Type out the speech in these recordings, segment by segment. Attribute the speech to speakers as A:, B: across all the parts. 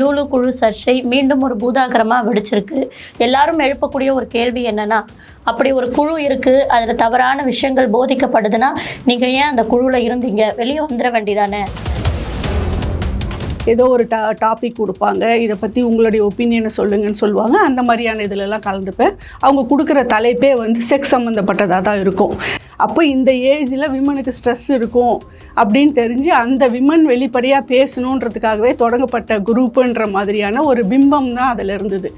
A: லூலு குழு சர்ச்சை மீண்டும் ஒரு பூதாகரமாக வெடிச்சிருக்கு. எல்லாரும் எழுப்பக்கூடிய ஒரு கேள்வி என்னன்னா அப்படி ஒரு குழு இருக்குது அதில் தவறான விஷயங்கள் போதிக்கப்படுதுன்னா நீங்கள் ஏன் அந்த குழுவில் இருந்தீங்க? வெளியே வந்துட வேண்டிதானே
B: ஏதோ ஒரு டா டாபிக் கொடுப்பாங்க. இதை பற்றி உங்களுடைய ஒப்பீனியனை சொல்லுங்கன்னு சொல்லுவாங்க. அந்த மாதிரியான இதிலெல்லாம் கலந்துப்பேன். அவங்க கொடுக்குற தலைப்பே வந்து செக்ஸ் சம்மந்தப்பட்டதாக தான் இருக்கும். அப்போ இந்த ஏஜில் விமனுக்கு ஸ்ட்ரெஸ் இருக்கும் அப்படின்னு தெரிஞ்சு அந்த விமன் வெளிப்படையாக பேசணுன்றதுக்காகவே தொடங்கப்பட்ட குரூப்புன்ற மாதிரியான ஒரு பிம்பம் தான் அதில் இருந்தது.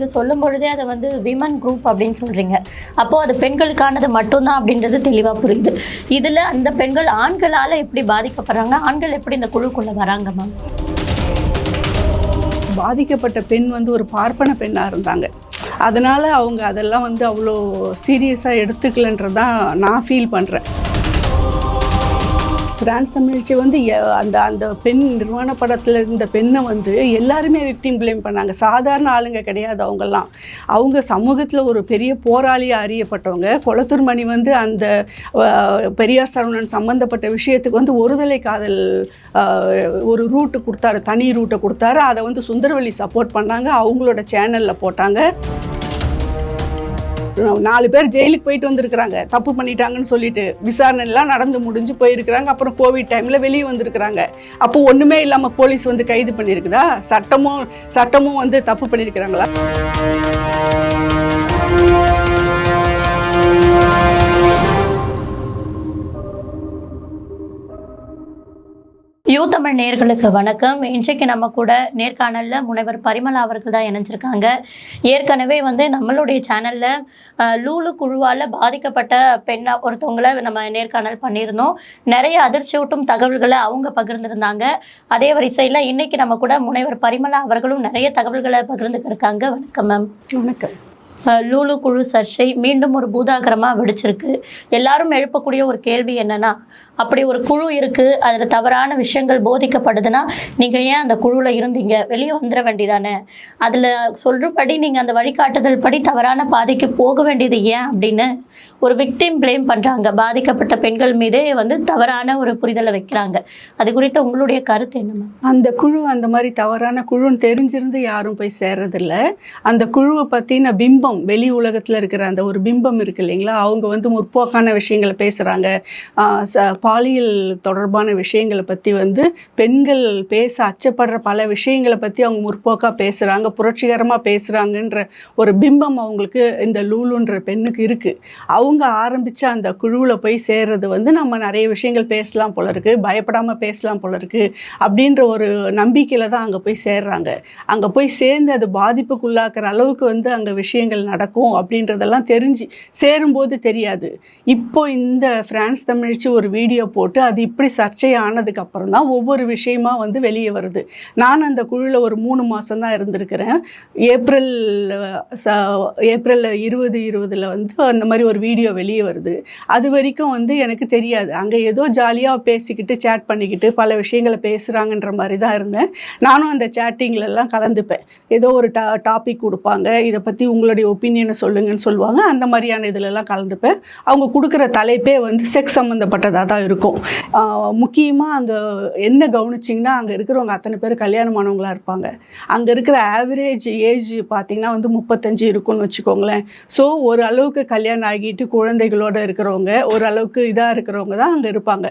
A: நீங்கள் சொல்லும் பொழுதே அதை வந்து விமன் குரூப் அப்படின்னு சொல்கிறீங்க அப்போது அது பெண்களுக்கானது மட்டும்தான் அப்படின்றது தெளிவாக புரியுது. இதில் அந்த பெண்கள் ஆண்களால் எப்படி பாதிக்கப்படுறாங்க? ஆண்கள் எப்படி இந்த குழுக்குள்ளே வராங்க மேம்
B: பாதிக்கப்பட்ட பெண் வந்து ஒரு பார்ப்பன பெண்ணாக இருந்தாங்க. அதனால் அவங்க அதெல்லாம் வந்து அவ்வளோ சீரியஸாக எடுத்துக்கலன்றதான் நான் ஃபீல் பண்ணுறேன் பிரான்ஸ் தமிழ்ச்சி வந்து அந்த அந்த பெண் நிர்வாண படத்தில் இருந்த பெண்ணை வந்து எல்லாருமே விக்டிம் பிளேம் பண்ணாங்க. சாதாரண ஆளுங்க கிடையாது அவங்கெல்லாம். அவங்க சமூகத்தில் ஒரு பெரிய போராளியாக அறியப்பட்டவங்க. கொளத்தூர் மணி வந்து அந்த பெரியார் சரவணன் சம்மந்தப்பட்ட விஷயத்துக்கு வந்து ஒருதலை காதல் ஒரு ரூட்டு கொடுத்தாரு தனி ரூட்டை கொடுத்தாரு. அதை வந்து சுந்தரவல்லி சப்போர்ட் பண்ணாங்க. அவங்களோட சேனலில் போட்டாங்க. நாலு பேர் ஜெயிலுக்கு போயிட்டு வந்திருக்கிறாங்க. தப்பு பண்ணிட்டாங்கன்னு சொல்லிட்டு விசாரணை எல்லாம் நடந்து முடிஞ்சு போயிருக்கிறாங்க. அப்புறம் கோவிட் டைமில் வெளியே வந்திருக்கிறாங்க. அப்போ ஒன்றுமே இல்லாமல் போலீஸ் வந்து கைது பண்ணியிருக்குதா? சட்டமும் சட்டமும் வந்து தப்பு பண்ணியிருக்கிறாங்களா?
A: யூ தமிழ் நேயர்களுக்கு வணக்கம். இன்றைக்கு நம்ம கூட நேர்காணலில் முனைவர் பரிமளா அவர்கள் தான் இணைஞ்சிருக்காங்க. ஏற்கனவே வந்து நம்மளுடைய சேனலில் லூலு குழுவால் பாதிக்கப்பட்ட பெண்ணை ஒருத்தவங்களை நம்ம நேர்காணல் பண்ணியிருந்தோம். நிறைய அதிர்ச்சியூட்டும் தகவல்களை அவங்க பகிர்ந்திருந்தாங்க. அதே வரிசையில் இன்னைக்கு நம்ம கூட முனைவர் பரிமளா அவர்களும் நிறைய தகவல்களை பகிர்ந்துக்க இருக்காங்க வணக்கம் மேம்.
B: வணக்கம்.
A: லூலு குழு சர்ச்சை மீண்டும் ஒரு பூதாகரமாக வெடிச்சிருக்கு. எல்லாரும் எழுப்பக்கூடிய ஒரு கேள்வி என்னன்னா அப்படி ஒரு குழு இருக்குது அதில் தவறான விஷயங்கள் போதிக்கப்படுதுன்னா நீங்கள் ஏன் அந்த குழுவில் இருந்தீங்க? வெளியே வந்துட வேண்டியதானே? அதில் சொல்கிறபடி நீங்கள் அந்த வழிகாட்டுதல் படி தவறான பாதைக்கு போக வேண்டியது ஏன் அப்படின்னு ஒரு விக்டிம் ப்ளேம் பண்ணுறாங்க பாதிக்கப்பட்ட பெண்கள் மீதே வந்து தவறான ஒரு புரிதலை வைக்கிறாங்க. அது குறித்து உங்களுடைய கருத்து என்ன
B: அந்த குழு அந்த மாதிரி தவறான குழுன்னு தெரிஞ்சிருந்து யாரும் போய் சேர்றதில்ல. அந்த குழுவை பற்றின பிம்பம் வெளி உலகத்தில் இருக்கிற அந்த ஒரு பிம்பம் இருக்கு இல்லைங்களா? அவங்க வந்து முற்போக்கான விஷயங்களை பேசுகிறாங்க பாலியல் தொடர்பான விஷயங்களை பற்றி வந்து பெண்கள் பேச அச்சப்படுற பல விஷயங்களை பற்றி அவங்க முற்போக்காக பேசுகிறாங்க புரட்சிகரமாக பேசுகிறாங்கன்ற ஒரு பிம்பம் அவங்களுக்கு இந்த லூலுன்ற பெண்ணுக்கு இருக்குது அவங்க ஆரம்பித்த அந்த குழுவில் போய் சேர்றது வந்து நம்ம நிறைய விஷயங்கள் பேசலாம் போல இருக்குது பயப்படாமல் பேசலாம் போல இருக்குது அப்படின்ற ஒரு நம்பிக்கையில் தான் அங்கே போய் சேர்றாங்க. அங்கே போய் சேர்ந்து அது பாதிப்புக்குள்ளாக்குற அளவுக்கு வந்து அங்கே விஷயங்கள் நடக்கும் அப்படின்றதெல்லாம் தெரிஞ்சு சேரும்போது தெரியாது. இப்போ இந்த ஃப்ரான்ஸ் தமிழ்ச்சி ஒரு வீடியோ போட்டு அது இப்படி சர்ச்சை ஆனதுக்கப்புறம் தான் ஒவ்வொரு விஷயமா வந்து வெளியே வருது. நான் அந்த குழுவில் ஒரு மூணு மாதம் தான் இருந்திருக்கிறேன். ஏப்ரல் ச ஏப்ரலில் இருபது இருபதில் வந்து அந்த மாதிரி ஒரு வீடியோ வெளியே வருது. அது வரைக்கும் வந்து எனக்கு தெரியாது. அங்கே ஏதோ ஜாலியாக பேசிக்கிட்டு சேட் பண்ணிக்கிட்டு பல விஷயங்களை பேசுகிறாங்கன்ற மாதிரி தான் இருந்தேன். நானும் அந்த சேட்டிங்லலாம் கலந்துப்பேன். ஏதோ ஒரு டா டாபிக் கொடுப்பாங்க. இதை பற்றி உங்களுடைய ஒப்பீனியனை சொல்லுங்கன்னு சொல்லுவாங்க. அந்த மாதிரியான இதிலெல்லாம் கலந்துப்பேன். அவங்க கொடுக்குற தலைப்பே வந்து செக்ஸ் சம்மந்தப்பட்டதாக தான் இருக்கும். முக்கியமாக அங்கே என்ன கவனிச்சிங்கன்னா அங்கே இருக்கிறவங்க அத்தனை பேர் கல்யாணமானவங்களாக இருப்பாங்க. அங்கே இருக்கிற ஆவரேஜ் ஏஜ் பார்த்திங்கன்னா வந்து முப்பத்தஞ்சு இருக்கும்னு வச்சுக்கோங்களேன். ஸோ ஒரு அளவுக்கு கல்யாணம் ஆகிட்டு குழந்தைகளோட இருக்கிறவங்க ஒரு அளவுக்கு இதாக இருக்கிறவங்க தான் அங்கே இருப்பாங்க.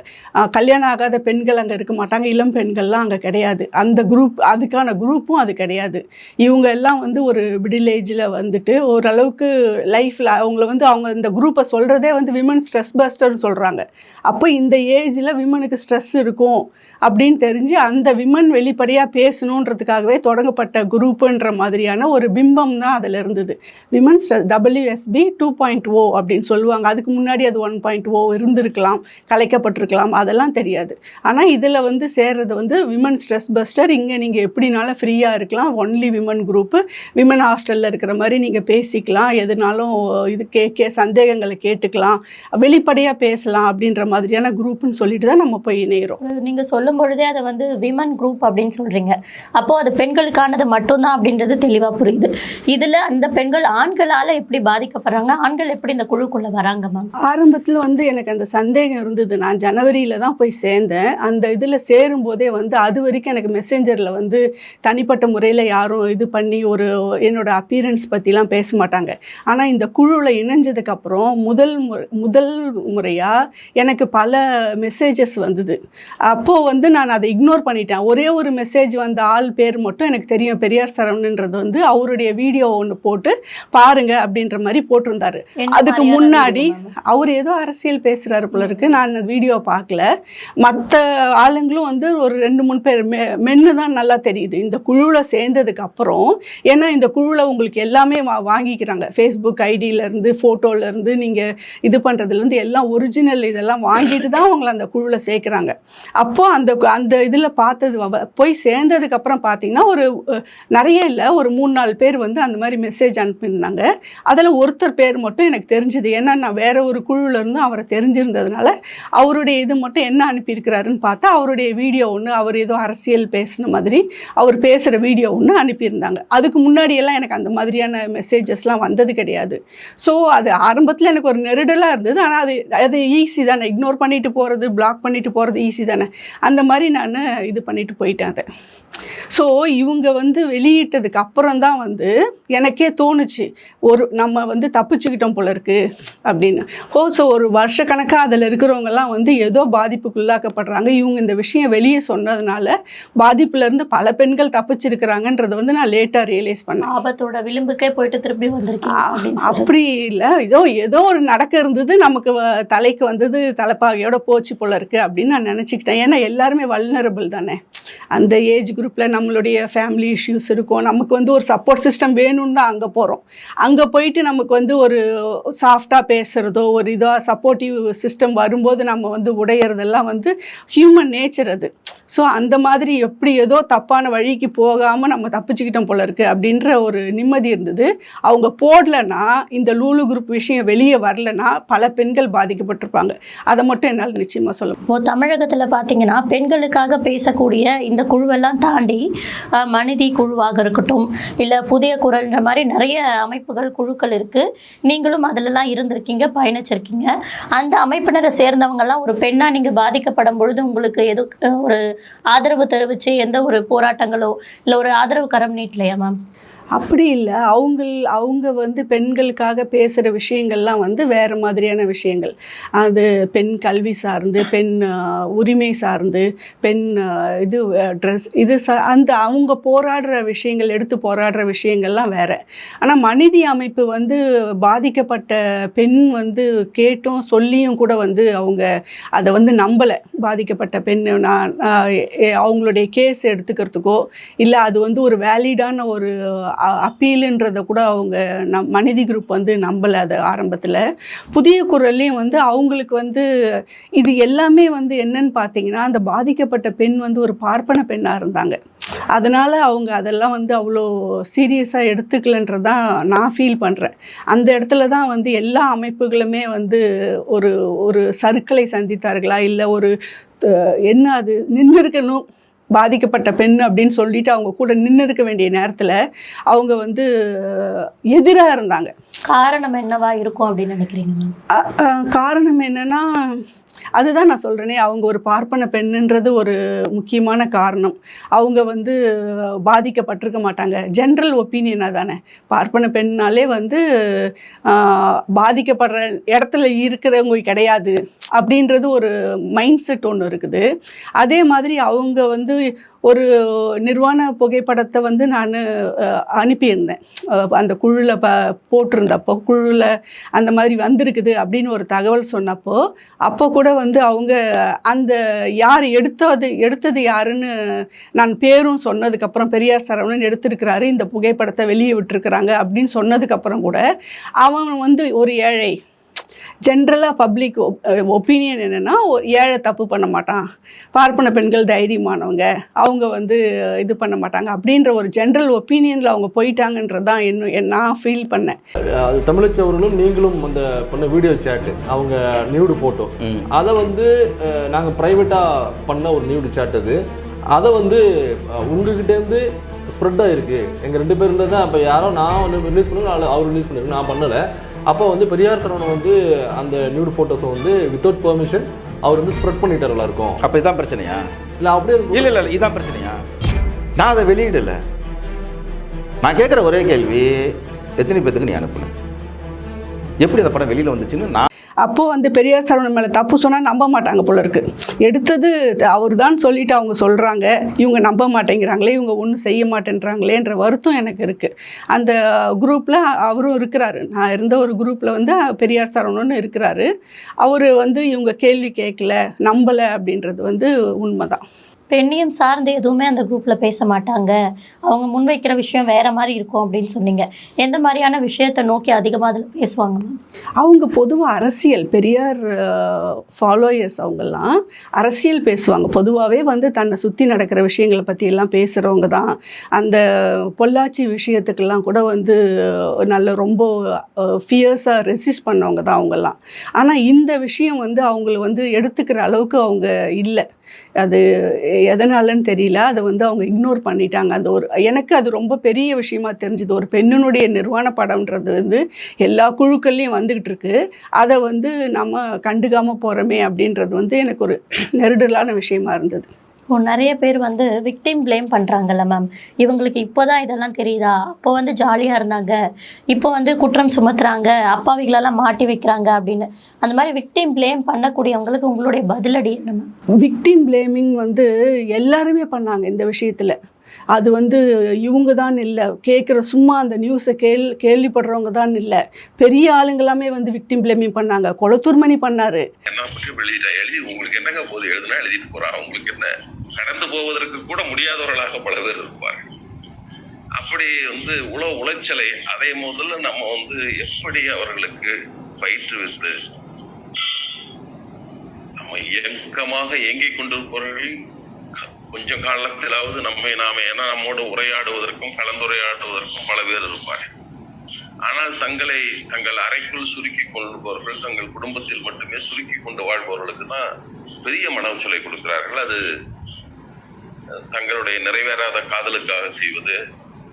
B: கல்யாணம் ஆகாத பெண்கள் அங்கே இருக்க மாட்டாங்க. இளம் பெண்கள்லாம் அங்கே கிடையாது. அந்த குரூப் அதுக்கான குரூப்பும் அது கிடையாது. இவங்க எல்லாம் வந்து ஒரு மிடில் ஏஜில் வந்துட்டு ஓரளவுக்கு லைஃப்பில் அவங்கள வந்து அவங்க இந்த குரூப்பை சொல்கிறதே வந்து விமன் ஸ்ட்ரெஸ் பஸ்டர்னு சொல்கிறாங்க அப்போ இந்த ஏஜில் விமனுக்கு ஸ்ட்ரெஸ் இருக்கும். அப்படின்னு தெரிஞ்சு அந்த விமன் வெளிப்படையாக பேசணுன்றதுக்காகவே தொடங்கப்பட்ட குரூப்புன்ற மாதிரியான ஒரு பிம்பம் தான் அதில் இருந்தது. Women W S P two point O அப்படின்னு சொல்லுவாங்க. அதுக்கு முன்னாடி அது ஒன் பாயிண்ட் ஓ இருந்திருக்கலாம் கலைக்கப்பட்டிருக்கலாம் அதெல்லாம் தெரியாது. ஆனால் இதில் வந்து சேர்றது வந்து விமன் ஸ்ட்ரெஸ் பஸ்டர் இங்கே நீங்கள் எப்படினாலும் ஃப்ரீயாக இருக்கலாம். ஒன்லி விமன் குரூப்பு விமன் ஹாஸ்டலில் இருக்கிற மாதிரி நீங்கள் பேசிக்கலாம். எதுனாலும் இது கே கே சந்தேகங்களை கேட்டுக்கலாம். வெளிப்படையாக பேசலாம் அப்படின்ற மாதிரியான குரூப்புன்னு சொல்லிட்டு தான் நம்ம போய் இணையிறோம்.
A: நீங்க சொல்லும் பொழுதே அதை வந்து விமன் குரூப் அப்படின்னு சொல்கிறீங்க அப்போது அது பெண்களுக்கானது மட்டும்தான் அப்படின்றது தெளிவாக புரியுது. இதில் அந்த பெண்கள் ஆண்களால் எப்படி பாதிக்கப்படுறாங்க? ஆண்கள் எப்படி இந்த குழுக்குள்ளே வராங்க மேம்
B: ஆரம்பத்தில் வந்து எனக்கு அந்த சந்தேகம் இருந்தது. நான் ஜனவரியில் தான் போய் சேர்ந்தேன். அந்த இதில் சேரும்போதே வந்து அது வரைக்கும் எனக்கு மெசேஞ்சரில் வந்து தனிப்பட்ட முறையில் யாரும் இது பண்ணி ஒரு என்னோட அப்பீரன்ஸ் பற்றிலாம் பேச மாட்டாங்க. ஆனால் இந்த குழுவில் இணைஞ்சதுக்கப்புறம் முதல் முறை முதல் முறையாக எனக்கு பல மெசேஜஸ் வந்தது. அப்போது வந்து நான் அதை இக்னோர் பண்ணிட்டேன். ஒரே ஒரு மெசேஜ் வந்த ஆள் பேர் மட்டும் எனக்கு தெரியும். பெரியார் சரவணன்றது வந்து அவருடைய வீடியோ ஒன்று போட்டு பாருங்க அப்படின்ற மாதிரி போட்டிருந்தாரு. அதுக்கு முன்னாடி? அவர் ஏதோ அரசியல் பேசுறாரு போல இருக்கு. நான் அந்த வீடியோ பார்க்கல. மற்ற ஆளுங்களும் வந்து ஒரு ரெண்டு மூணு பேர் மெ மென்னு தான் நல்லா தெரியுது. இந்த குழுவில் சேர்ந்ததுக்கு அப்புறம் ஏன்னா இந்த குழுவில் உங்களுக்கு எல்லாமே வா வாங்கிக்கிறாங்க. ஃபேஸ்புக் ஐடியிலேருந்து ஃபோட்டோலேருந்து நீங்கள் இது பண்ணுறதுலேருந்து எல்லாம் ஒரிஜினல் இதெல்லாம் வாங்கிட்டு தான் அவங்கள அந்த குழுவில் சேர்க்குறாங்க. அப்போ அந்த அந்த இதில் பார்த்தது போய் சேர்ந்ததுக்கப்புறம் பார்த்தீங்கன்னா ஒரு நிறைய இல்லை ஒரு மூணு நாலு பேர் வந்து அந்த மாதிரி மெசேஜ் அனுப்பியிருந்தாங்க. அதில் ஒருத்தர் பேர் மட்டும் எனக்கு தெரிஞ்சுது. ஏன்னா நான் வேற ஒரு குழுவிலேருந்து அவரை தெரிஞ்சிருந்ததுனால அவருடைய இது மட்டும் என்ன அனுப்பியிருக்கிறாருன்னு பார்த்தா அவருடைய வீடியோ ஒன்று அவர் ஏதோ அரசியல் பேசின மாதிரி அவர் பேசுகிற வீடியோ ஒன்று அனுப்பியிருந்தாங்க. அதுக்கு முன்னாடியெல்லாம் எனக்கு அந்த மாதிரியான மெசேஜஸ்லாம் வந்தது கிடையாது. ஸோ அது ஆரம்பத்தில் எனக்கு ஒரு நெருடலாக இருந்தது. ஆனால் அது அது ஈஸி தானே. இக்னோர் பண்ணிட்டு போகிறது பிளாக் பண்ணிட்டு போகிறது ஈஸி தானே. அந்த அந்த மாதிரி நான் இது பண்ணிட்டு போயிட்டேன் அதை. ஸோ இவங்க வந்து வெளியிட்டதுக்கு அப்புறம் தான் வந்து எனக்கே தோணுச்சு. ஒரு நம்ம வந்து தப்பிச்சுக்கிட்டோம் போல இருக்கு அப்படின்னு. ஓ ஸோ ஒரு வருஷக்கணக்காக அதில் இருக்கிறவங்கெல்லாம் வந்து ஏதோ பாதிப்புக்குள்ளாக்கப்படுறாங்க இவங்க இந்த விஷயம் வெளியே சொன்னதுனால பாதிப்புலேருந்து பல பெண்கள் தப்பிச்சிருக்கிறாங்கன்றதை வந்து நான் லேட்டாக ரியலைஸ் பண்ணேன்.
A: ஆபத்தோட விளிம்புக்கே போயிட்டு திருப்பி சொல்லி
B: அப்படி இல்லை. ஏதோ ஏதோ ஒரு நடக்க இருந்தது நமக்கு தலைக்கு வந்தது தலைப்பாகையோட போச்சு போல இருக்கு அப்படின்னு நான் நினச்சிக்கிட்டேன். ஏன்னா எல்லாருமே வல்னரபிள் தானே. அந்த ஏஜ் குரூப்பில் நம்மளுடைய ஃபேமிலி இஷ்யூஸ் இருக்கும். நமக்கு வந்து ஒரு சப்போர்ட் சிஸ்டம் வேணும்னு தான் அங்கே போகிறோம் அங்கே போயிட்டு நமக்கு வந்து ஒரு சாஃப்டாக பேசுகிறதோ ஒரு இதாக சப்போர்ட்டிவ் சிஸ்டம் வரும்போது நம்ம வந்து உடையிறதெல்லாம் வந்து ஹியூமன் நேச்சர் அது. ஸோ அந்த மாதிரி எப்படி ஏதோ தப்பான வழிக்கு போகாமல் நம்ம தப்பிச்சுக்கிட்டோம் போல இருக்குது அப்படின்ற ஒரு நிம்மதி இருந்தது. அவங்க போடலன்னா இந்த லூலு குரூப் விஷயம் வெளியே வரலன்னா பல பெண்கள் பாதிக்கப்பட்டிருப்பாங்க. அதை மட்டும் என்னால் நிச்சயமாக சொல்ல
A: இப்போ தமிழகத்தில் பார்த்தீங்கன்னா பெண்களுக்காக பேசக்கூடிய இந்த குழுவெல்லாம் தாண்டி மனிதி குழுவாக இருக்கட்டும் இல்லை புதிய குரல்ன்ற மாதிரி நிறைய அமைப்புகள் குழுக்கள் இருக்குது நீங்களும் அதிலலாம் இருந்திருக்கீங்க பயணிச்சிருக்கீங்க. அந்த அமைப்பினரை சேர்ந்தவங்கெல்லாம் ஒரு பெண்ணாக நீங்கள் பாதிக்கப்படும் பொழுது உங்களுக்கு எது ஒரு ஆதரவு தெரிவித்து எந்த ஒரு போராட்டங்களோ இல்லை ஒரு ஆதரவு கரம் நீட்டலையா மேம்
B: அப்படி இல்லை. அவங்க அவங்க வந்து பெண்களுக்காக பேசுகிற விஷயங்கள்லாம் வந்து வேறு மாதிரியான விஷயங்கள். அது பெண் கல்வி சார்ந்து பெண் உரிமை சார்ந்து பெண் இது ட்ரெஸ் இது சா அந்த அவங்க போராடுற விஷயங்கள் எடுத்து போராடுற விஷயங்கள்லாம் வேறு. ஆனால் மனிதி அமைப்பு வந்து பாதிக்கப்பட்ட பெண் வந்து கேட்டும் சொல்லியும் கூட வந்து அவங்க அதை வந்து நம்பலை. பாதிக்கப்பட்ட பெண் நான் அவங்களுடைய கேஸ் எடுத்துக்கிறதுக்கோ இல்லை அது வந்து ஒரு வேலிடான ஒரு அப்பீலுன்றதை கூட அவங்க நம் மனிதி குரூப் வந்து நம்பலை அது ஆரம்பத்தில். புதிய குரல்லையும் வந்து அவங்களுக்கு வந்து இது எல்லாமே வந்து என்னன்னு பார்த்தீங்கன்னா அந்த பாதிக்கப்பட்ட பெண் வந்து ஒரு பார்ப்பன பெண்ணாக இருந்தாங்க. அதனால் அவங்க அதெல்லாம் வந்து அவ்வளோ சீரியஸாக எடுத்துக்கலன்றது தான் நான் ஃபீல் பண்ணுறேன் அந்த இடத்துல தான் வந்து எல்லா அமைப்புகளுமே வந்து ஒரு ஒரு சருக்களை சந்தித்தார்களா? இல்லை ஒரு என்ன அது? நின்று இருக்கணும் பாதிக்கப்பட்ட பெண் அப்படின்னு சொல்லிட்டு அவங்க கூட நின்று இருக்க வேண்டிய நேரத்தில் அவங்க வந்து எதிராக இருந்தாங்க.
A: காரணம் என்னவா இருக்கும் அப்படின்னு நினைக்கிறீங்க
B: காரணம் என்னன்னா அதுதான் நான் சொல்கிறேனே அவங்க ஒரு பார்ப்பன பெண்ணுன்றது ஒரு முக்கியமான காரணம். அவங்க வந்து பாதிக்கப்பட்டிருக்க மாட்டாங்க. ஜென்ரல் ஒப்பீனியனாக தானே பார்ப்பன பெண்ணாலே வந்து பாதிக்கப்படுற இடத்துல இருக்கிறவங்க கிடையாது அப்படின்றது ஒரு மைண்ட் செட் ஒன்று இருக்குது. அதே மாதிரி அவங்க வந்து ஒரு நிர்வாண புகைப்படத்தை வந்து நான் அனுப்பியிருந்தேன். அந்த குழுவில் ப போட்டிருந்தப்போ குழுவில் அந்த மாதிரி வந்திருக்குது அப்படின்னு ஒரு தகவல் சொன்னப்போ அப்போ கூட வந்து அவங்க அந்த யார் எடுத்தது எடுத்தது யாருன்னு நான் பேரும் சொன்னதுக்கப்புறம் பெரியார் சரவணன் எடுத்திருக்கிறாரு இந்த புகைப்படத்தை வெளியே விட்டுருக்குறாங்க அப்படின்னு சொன்னதுக்கப்புறம் கூட அவன் வந்து ஒரு ஏழை. ஜென்ரலாக பப்ளிக் ஒப்பீனியன் என்னென்னா ஏழை தப்பு பண்ண மாட்டான். பார்ப்பன பெண்கள் தைரியமானவங்க. அவங்க வந்து இது பண்ண மாட்டாங்க. அப்படின்ற ஒரு ஜென்ரல் ஒப்பீனியனில் அவங்க போயிட்டாங்கன்றது தான் இன்னும் என் நான் ஃபீல் பண்ணேன்.
C: அது தமிழச்சி அவர்களும் நீங்களும் அந்த பண்ண வீடியோ சேட்டு அவங்க நியூடு போட்டோ
D: ம்.
C: அதை வந்து நாங்கள் ப்ரைவேட்டாக பண்ண ஒரு நியூடு சேட் அது. அதை வந்து உங்ககிட்டேருந்து ஸ்ப்ரெட் ஆகிருக்கு எங்கள் ரெண்டு பேர்ல தான். இப்போ யாரோ நான் ரிலீஸ் பண்ணுங்க அவர் ரிலீஸ் பண்ணிருக்கு நான் பண்ணலை. அப்போ வந்து பெரியார் சரவணன் வந்து அந்த நியூடு ஃபோட்டோஸை வந்து வித்தவுட் பெர்மிஷன் அவர் வந்து ஸ்ப்ரெட் பண்ணிட்டார் எல்லாருக்கும்.
D: அப்போ இதான் பிரச்சனையா?
C: இல்லை அப்படியே அது-
D: இல்லை இல்லை இதான் பிரச்சனையா? நான் அதை வெளியிடல. நான் கேட்குற ஒரே கேள்வி எத்தனை பேத்துக்கு நீ அனுப்புன? எப்படி அந்த படம் வெளியில் வந்துச்சுன்னு நான்
B: அப்போது வந்து பெரியார் சரவணன் மேலே தப்பு சொன்னால் நம்ப மாட்டாங்க போல இருக்கு. எடுத்தது அவர் தான் சொல்லிட்டு அவங்க சொல்கிறாங்க இவங்க நம்ப மாட்டேங்கிறாங்களே இவங்க ஒன்றும் செய்ய மாட்டேன்றாங்களேன்ற வருத்தம் எனக்கு இருக்குது அந்த குரூப்பில் அவரும் இருக்கிறாரு. நான் இருந்த ஒரு குரூப்பில் வந்து பெரியார் சரவணன் இருக்கிறாரு. அவர் வந்து இவங்க கேள்வி கேட்கல நம்பலை அப்படின்றது வந்து உண்மைதான்.
A: பெண்ணியம் சார்ந்து எதுவுமே அந்த குரூப்பில் பேச மாட்டாங்க. அவங்க முன்வைக்கிற விஷயம் வேறு மாதிரி இருக்கும் அப்படின்னு சொன்னீங்க. எந்த மாதிரியான விஷயத்தை நோக்கி அதிகமாக அதில் பேசுவாங்க மேம்
B: அவங்க பொதுவாக அரசியல் பெரியார் ஃபாலோயர்ஸ் அவங்கெல்லாம் அரசியல் பேசுவாங்க. பொதுவாகவே வந்து தன்னை சுற்றி நடக்கிற விஷயங்களை பற்றியெல்லாம் பேசுகிறவங்க தான். அந்த பொள்ளாச்சி விஷயத்துக்கெல்லாம் கூட வந்து நல்ல ரொம்ப ஃபியர்ஸாக ரெசிஸ்ட் பண்ணவங்க தான் அவங்கெல்லாம். ஆனால் இந்த விஷயம் வந்து அவங்கள வந்து எடுத்துக்கிற அளவுக்கு அவங்க இல்லை. அது எதனாலன்னு தெரியல. அதை வந்து அவங்க இக்னோர் பண்ணிட்டாங்க. அந்த ஒரு எனக்கு அது ரொம்ப பெரிய விஷயமா தெரிஞ்சுது. ஒரு பெண்ணினுடைய நிர்வாண படம்ன்றது வந்து எல்லா குழுக்கள்லையும் வந்துக்கிட்டு இருக்கு. அதை வந்து நம்ம கண்டுக்காமல் போகிறோமே அப்படின்றது வந்து எனக்கு ஒரு நெருடலான விஷயமா இருந்தது.
A: இப்போ நிறைய பேர் வந்து விக்டிம் ப்ளேம் பண்ணுறாங்கல்ல மேம் இவங்களுக்கு இப்போ தான் இதெல்லாம் தெரியுதா? அப்போ வந்து ஜாலியாக இருந்தாங்க. இப்போ வந்து குற்றம் சுமத்துறாங்க. அப்பாவிகளெல்லாம் மாட்டி வைக்கிறாங்க அப்படின்னு. அந்த மாதிரி விக்டிம் ப்ளேம் பண்ணக்கூடியவங்களுக்கு உங்களுடைய பதிலடி என்ன மேம்
B: விக்டிம் பிளேமிங் வந்து எல்லாருமே பண்ணாங்க இந்த விஷயத்தில். அது வந்து இவங்க தான் இல்லை. கேட்குற சும்மா அந்த நியூஸை கேள் கேள்விப்படுறவங்க தான் இல்லை. பெரிய ஆளுங்களாமே வந்து விக்டிம் பிளேமிங் பண்ணாங்க. கொளத்தூர்மணி பண்ணாரு.
E: என்ன உங்களுக்கு என்னங்க போது? எழுதுனா எழுதிட்டு போறா உங்களுக்கு என்ன? கடந்து போவதற்கு கூட முடியாதவர்களாக பல பேர் இருப்பார்கள். அப்படி வந்து உழவு உளைச்சலை அதை முதல்ல நம்ம வந்து எப்படி அவர்களுக்கு பயிற்றுவித்து நம்ம இயக்கமாக இயங்கிக் கொண்டிருப்பவர்கள் கொஞ்சம் காலத்திலாவது நம்மை நாம ஏன்னா நம்மோடு உரையாடுவதற்கும் கலந்துரையாடுவதற்கும் பல பேர் இருப்பார்கள். ஆனால் தங்களை தங்கள் அறைக்குள் சுருக்கி கொள்பவர்கள் தங்கள் குடும்பத்தில் மட்டுமே சுருக்கி கொண்டு வாழ்பவர்களுக்கு தான் பெரிய மன கொடுக்கிறார்கள். அது தங்களுடைய நிறைவேறாத காதலுக்காக செய்வது.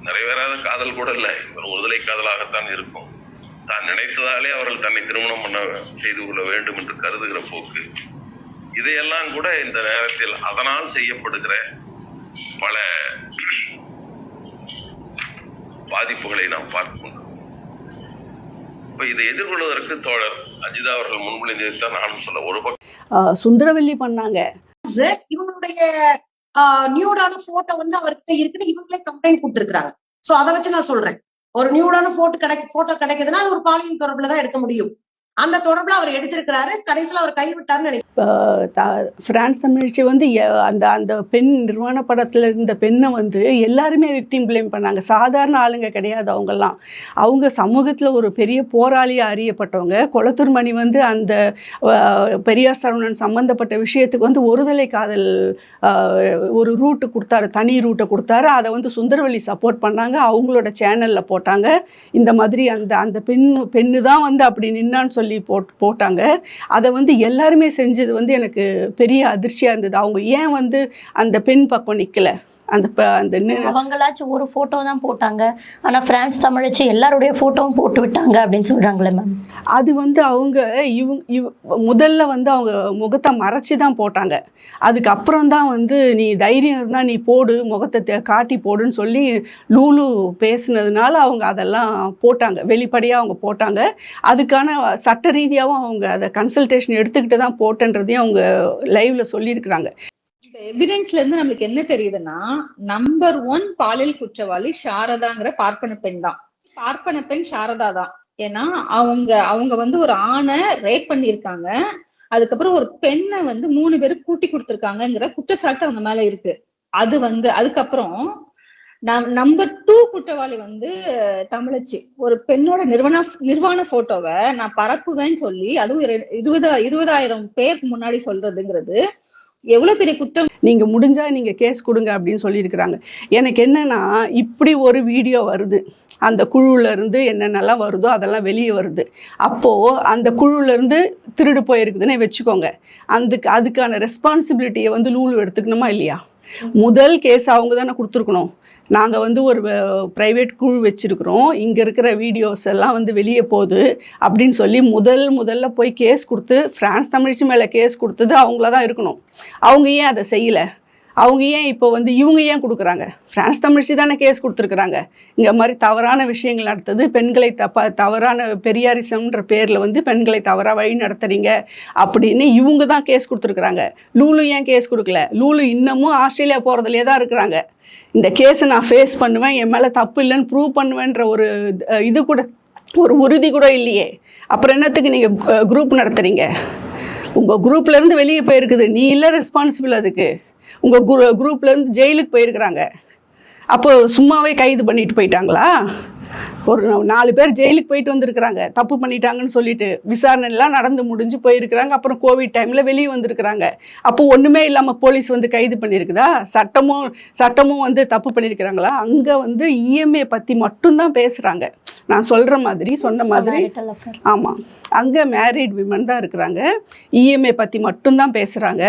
E: நிறைவேறாத காதல் கூட இல்லை. ஒரு முதலை காதலாகத்தான் இருக்கும். தான் நினைத்ததாலே அவர்கள் தன்னை திருமணம் பண்ண செய்து கொள்ள வேண்டும் என்று கருதுகிற போக்கு. இதையெல்லாம் கூட இந்த நேரத்தில் அதனால் செய்யப்படுகிற பல பாதிப்புகளை நாம் பார்க்கின்றோம் இப்ப இதை எதிர்கொள்வதற்கு தோழர் அஜிதா அவர்கள் முன்மொழிந்ததைத்தான் நானும் சொல்ல ஒரு பக்கம்.
B: சுந்தரவல்லி பண்ணாங்க.
F: இவங்களுடைய நியூடான போட்டோ வந்து அவர்கிட்ட இருக்குன்னு இவங்களே கம்ப்ளைண்ட் கொடுத்துருக்காங்க சோ அதை வச்சு நான் சொல்றேன். ஒரு நியூடான போட்டோ கிடை போட்டோ கிடைக்குதுன்னா அது ஒரு பாலியல் தொடர்புல தான் எடுக்க முடியும். அந்த தொடர்பில் அவர் எடுத்திருக்கிறாரு. கடைசியில் அவர் கைவிட்டார்னு நினைக்கிறேன்.
B: த- பிரான்ஸ் தமிழ்ச்சி வந்து அந்த அந்த பெண் நிர்வாண படத்தில் இருந்த பெண்ணை வந்து எல்லாருமே விக்டிம் பிளேம் பண்ணாங்க. சாதாரண ஆளுங்க கிடையாது அவங்கெல்லாம். அவங்க சமூகத்தில் ஒரு பெரிய போராளியாக அறியப்பட்டவங்க. கொளத்தூர் மணி வந்து அந்த பெரியார் சரவணன் சம்மந்தப்பட்ட விஷயத்துக்கு வந்து ஒருதலை காதல் ஒரு ரூட்டு கொடுத்தாரு. தனி ரூட்டை கொடுத்தாரு. அதை வந்து சுந்தரவல்லி சப்போர்ட் பண்ணாங்க. அவங்களோட சேனலில் போட்டாங்க. இந்த மாதிரி அந்த அந்த பெண் பெண்ணு தான் வந்து அப்படி நின்னான்னு சொல்லி போட் போட்டாங்க. அதை வந்து எல்லாருமே செஞ்சது வந்து எனக்கு பெரிய அதிர்ச்சியாக இருந்தது. அவங்க ஏன் வந்து அந்த பெண் பக்கம் நிற்கலை அந்த அந்த
A: அவங்களாச்சும் ஒரு ஃபோட்டோ தான் போட்டாங்க. ஆனால் பிரான்ஸ் தமிழச்சு எல்லாருடைய ஃபோட்டோவும் போட்டு விட்டாங்க அப்படின்னு சொல்கிறாங்களே மேம்
B: அது வந்து அவங்க இவங்க இவ் முதல்ல வந்து அவங்க முகத்தை மறைச்சி தான் போட்டாங்க. அதுக்கப்புறம் தான் வந்து நீ தைரியம் இருந்தால் நீ போடு முகத்தை காட்டி போடுன்னு சொல்லி லூலு பேசுனதுனால அவங்க அதெல்லாம் போட்டாங்க. வெளிப்படையாக அவங்க போட்டாங்க. அதுக்கான சட்ட ரீதியாகவும் அவங்க அதை கன்சல்டேஷன் எடுத்துக்கிட்டு தான் போட்டேன்றதையும் அவங்க லைவ்ல சொல்லியிருக்கிறாங்க.
G: எவிடன்ஸ்ல இருந்து நம்மளுக்கு என்ன தெரியுதுன்னா நம்பர் ஒன் பாலியல் குற்றவாளி சாரதாங்கிற பார்ப்பன பெண் தான். பார்ப்பன பெண் சாரதா தான். ஏன்னா அவங்க அவங்க வந்து ஒரு ஆணை ரேப் பண்ணியிருக்காங்க. அதுக்கப்புறம் ஒரு பெண்ணை வந்து மூணு பேரும் கூட்டி கொடுத்துருக்காங்கங்கிற குற்றச்சாட்டு அவங்க மேல இருக்கு. அது வந்து அதுக்கப்புறம் நம்பர் டூ குற்றவாளி வந்து தமிழச்சி. ஒரு பெண்ணோட நிர்வாண நிர்வாண போட்டோவை நான் பரப்புவேன்னு சொல்லி அதுவும் இரு- இருபதா இருபதாயிரம் பேருக்கு முன்னாடி சொல்றதுங்கிறது எவ்வளவு பெரிய குற்றம்?
B: நீங்க முடிஞ்சா நீங்க கேஸ் கொடுங்க அப்படின்னு சொல்லியிருக்கிறாங்க. எனக்கு என்னன்னா இப்படி ஒரு வீடியோ வருது. அந்த குழுல இருந்து என்னென்னலாம் வருதோ அதெல்லாம் வெளியே வருது. அப்போ அந்த குழுல இருந்து திருடு போயிருக்குதுன்னே வச்சுக்கோங்க. அதுக்கு அதுக்கான ரெஸ்பான்சிபிலிட்டியை வந்து லூலு எடுத்துக்கணுமா இல்லையா? முதல் கேஸ் அவங்க தானே கொடுத்துருக்கணும். நாங்கள் வந்து ஒரு ப்ரைவேட் குழு வச்சுருக்குறோம். இங்கே இருக்கிற வீடியோஸ் எல்லாம் வந்து வெளியே போகுது அப்படின்னு சொல்லி முதல் முதல்ல போய் கேஸ் கொடுத்து ஃப்ரான்ஸ் தமிழ்ச்சி மேலே கேஸ் கொடுத்தது அவங்கள தான் இருக்கணும். அவங்க ஏன் அதை செய்யலை? அவங்க ஏன் இப்போ வந்து இவங்க ஏன் கொடுக்குறாங்க? ஃப்ரான்ஸ் தமிழ்ச்சி தானே கேஸ் கொடுத்துருக்குறாங்க. இங்கே மாதிரி தவறான விஷயங்கள் நடத்துது. பெண்களை தப்பா தவறான பெரியாரிசம்ன்ற பேரில் வந்து பெண்களை தவறாக வழி நடத்துறீங்க அப்படின்னு இவங்க தான் கேஸ் கொடுத்துருக்குறாங்க. லூலு ஏன் கேஸ் கொடுக்கல? லூலு இன்னமும் ஆஸ்திரேலியா போகிறதுலே தான் இருக்கிறாங்க. இந்த கேஸை நான் ஃபேஸ் பண்ணுவேன் என் மேலே தப்பு இல்லைன்னு ப்ரூவ் பண்ணுவேன்ற ஒரு இது கூட ஒரு உறுதி கூட இல்லையே. அப்புறம் என்னத்துக்கு நீங்கள் குரூப் நடத்துகிறீங்க உங்கள் குரூப்லேருந்து வெளியே போயிருக்குது. நீ இல்லை ரெஸ்பான்சிபிள் அதுக்கு. உங்கள் குரூ குரூப்லேருந்து ஜெயிலுக்கு போயிருக்கிறாங்க. அப்போது சும்மாவே கைது பண்ணிட்டு போயிட்டாங்களா? ஒரு நாலு பேர் ஜெயிலுக்கு போயிட்டு வந்திருக்கிறாங்க. தப்பு பண்ணிட்டாங்கன்னு சொல்லிட்டு விசாரணைலாம் நடந்து முடிஞ்சு போயிருக்கிறாங்க. அப்புறம் கோவிட் டைமில் வெளியே வந்திருக்கிறாங்க. அப்போ ஒன்றுமே இல்லாமல் போலீஸ் வந்து கைது பண்ணியிருக்குதா? சட்டமும் சட்டமும் வந்து தப்பு பண்ணியிருக்கிறாங்களா? அங்கே வந்து இஎம்ஏ பற்றி மட்டும்தான் பேசுகிறாங்க நான் சொல்கிற மாதிரி சொன்ன மாதிரி. ஆமாம் அங்கே மேரிட் விமன் தான் இருக்கிறாங்க. இஎம்ஏ பற்றி மட்டும்தான் பேசுகிறாங்க